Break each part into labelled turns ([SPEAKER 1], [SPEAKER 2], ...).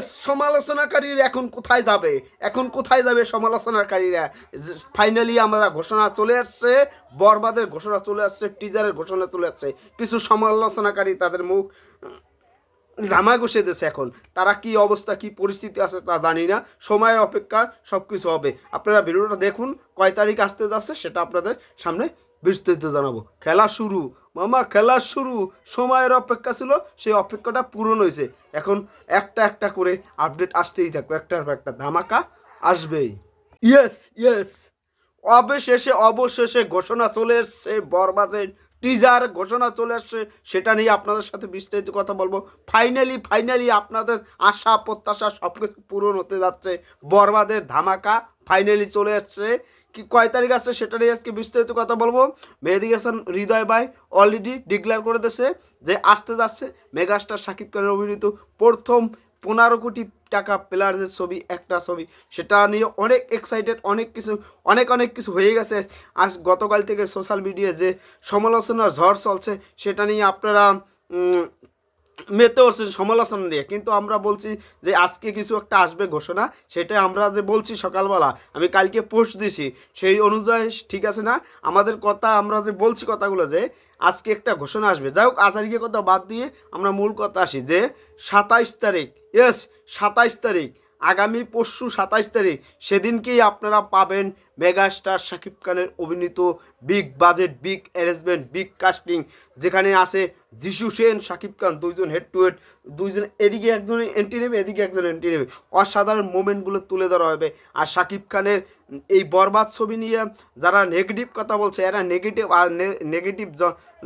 [SPEAKER 1] সমালোচনাকারীরা এখন কোথায় যাবে? এখন কোথায় যাবে সমালোচনাকারীরা? ফাইনালি আমরা ঘোষণা চলে আসছে, বরবাদের ঘোষণা চলে আসছে টিজারের ঘোষণা চলে আসছে। কিছু সমালোচনাকারী তাদের মুখ জামা ঘষে দিয়েছে এখন। তারা কি অবস্থা, কি পরিস্থিতি আছে তা জানি না। সময়ের অপেক্ষা সব কিছু হবে। আপনারা ভিডিওটা দেখুন, কয় তারিখ আসতে যাচ্ছে সেটা আপনাদের সামনে বিস্তারিত জানাব। খেলা শুরু। মামা, খেলা শুরু। সময়ের অপেক্ষা ছিল, সেই অপেক্ষাটা পূরণ হয়েছে। এখন একটা একটা করে আপডেট আসতেই থাকবে। একটার পর একটা ধামাকা আসবেই। ইয়েস ইয়েস অবশেষে অবশেষে ঘোষণা চলে এসছে বরবাজের টিজার ঘোষণা চলে আসছে সেটা নিয়ে আপনাদের সাথে বিস্তারিত কথা বলব। ফাইনালি ফাইনালি আপনাদের আশা, প্রত্যাশা সব কিছু পূরণ হতে যাচ্ছে। বরবাদের ধামাকা ফাইনালি চলে আসছে কয় তারিখ আসছে সেটা নিয়ে আজকে বিস্তারিত কথা বলব। মেহেদি হাসান, হৃদয় ভাই অলরেডি ডিক্লেয়ার করে দিয়েছে যে আসতে যাচ্ছে। মেগাস্টার শাকিব খানের অভিনীত প্রথম পনেরো কোটি টাকা প্লেয়ারদের ছবি, একটা ছবি। সেটা নিয়ে অনেক এক্সাইটেড অনেক কিছু, অনেক অনেক কিছু হয়ে গেছে। আজ গতকাল থেকে সোশ্যাল মিডিয়ায় যে সমালোচনার ঝড় চলছে, সেটা নিয়ে আপনারা মেতে উঠছেন সমালোচনা নিয়ে। কিন্তু আমরা বলছি যে আজকে কিছু একটা আসবে ঘোষণা, সেটা আমরা যে বলছি সকালবেলা, আমি কালকে পোস্ট দিছি, সেই অনুযায়ী ঠিক আছে না? আমাদের কথা, আমরা যে বলছি কথাগুলো যে আজকে একটা ঘোষণা আসবে। যাই হোক আচারিকের কথা বাদ দিয়ে আমরা মূল কথা আসি যে সাতাইশ তারিখ ইয়েস সাতাইশ তারিখ, আগামী পরশু সাতাইশ তারিখ, সেদিনকেই আপনারা পাবেন মেগাস্টার শাকিব খানের অভিনীত big budget big arrangement big casting যেখানে আছে যিশু, সেন, শাকিব খান দুইজন হেড টু হেড দুইজন এদিকে একজন এন্ট্রি নেবে, এদিকে একজন এন্ট্রি নেবে। অসাধারণ মোমেন্টগুলো তুলে ধরা হবে। আর শাকিব খানের এই বরবাদ ছবি নিয়ে যারা নেগেটিভ কথা বলছে, এরা নেগেটিভ আর নেগেটিভ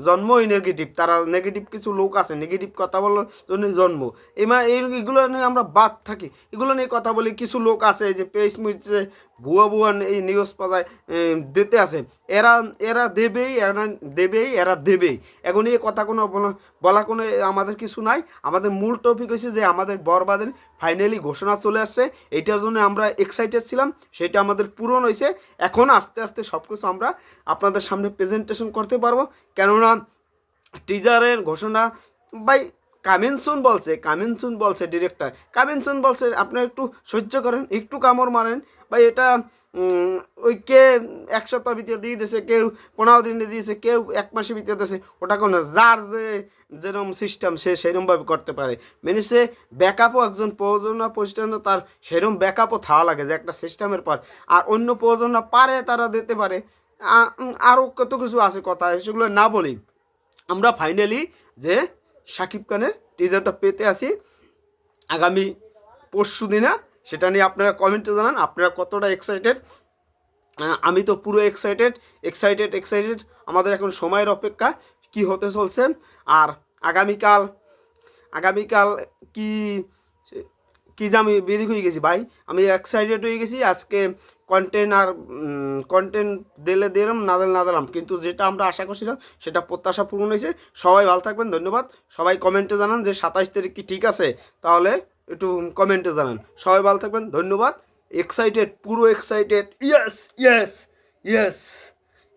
[SPEAKER 1] জন্মই নেগেটিভ তারা নেগেটিভ কিছু লোক আছে নেগেটিভ কথা বলার জন্য জন্ম। এবার এই, এগুলো নিয়ে আমরা বাদ থাকি। এগুলো নিয়ে কথা বলি। কিছু লোক আছে যে পেস মুচছে ভুয়া ভুয়া এই নিউজ পাজায় দিতে আছে। এরা এরা দেবেই এরা দেবেই এরা দেবেই। এখন এই কথা কোনো বলা- কোনো আমাদের কিছু নাই। আমাদের মূল টপিক হয়েছে যে আমাদের বরবাদের ফাইনালি ঘোষণা চলে আসছে। এইটার জন্য আমরা এক্সাইটেড ছিলাম, সেটা আমাদের পূরণ হয়েছে এখন আস্তে আস্তে সব কিছু আমরা আপনাদের সামনে প্রেজেন্টেশন করতে পারব। কেননা টিজারের ঘোষণা বাই কামিনসুন বলছে কামিনসুন বলছে ডিরেক্টর কামিনসুন বলছে আপনি একটু সহ্য করেন, একটু কামড় মারেন। বা এটা ওই কে এক সপ্তাহ ভিতরে দিয়ে দিয়েছে কেউ পনেরো দিনে দিয়েছে কেউ এক মাসের ভিতরে দিয়েছে ওটা কোনো যার যে যেরকম সিস্টেম সে সেরকমভাবে করতে পারে। সে ব্যাকআপও একজন প্রয়োজনা প্রতিষ্ঠান, তার সেরকম ব্যাকআপও থাওয়া লাগে যে একটা সিস্টেমের পর। আর অন্য প্রয়োজনা পারে, তারা দিতে পারে। আরও কত কিছু আছে কথা, সেগুলো না বলি আমরা ফাইনালি যে শাকিব খানের টিজারটা পেতে আসি। আগামী পরশু দিনে সেটা নিয়ে আপনারা কমেন্টে জানান, আপনারা কতটা এক্সাইটেড আমি তো পুরো এক্সাইটেড এক্সাইটেড এক্সাইটেড আমাদের এখন সময়ের অপেক্ষা, কি হতে চলছে? আর আগামীকাল আগামীকাল কি কি যে আমি বেদিক হয়ে গেছি ভাই, আমি এক্সাইটেড হয়ে গেছি। আজকে কন্টেন্ট আর কন্টেন্ট দিলে দিলাম, না দিলে না দিলাম। কিন্তু যেটা আমরা আশা করছিলাম, সেটা প্রত্যাশা পূরণ হয়েছে। সবাই ভালো থাকবেন, ধন্যবাদ। সবাই কমেন্টে জানান যে সাতাশ তারিখ কি ঠিক আছে? তাহলে একটু কমেন্টে জানান। সবাই ভালো থাকবেন, ধন্যবাদ। এক্সাইটেড পুরো এক্সাইটেড ইয়েস ইয়েস ইয়েস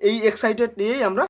[SPEAKER 1] এই এক্সাইটেড নিয়েই আমরা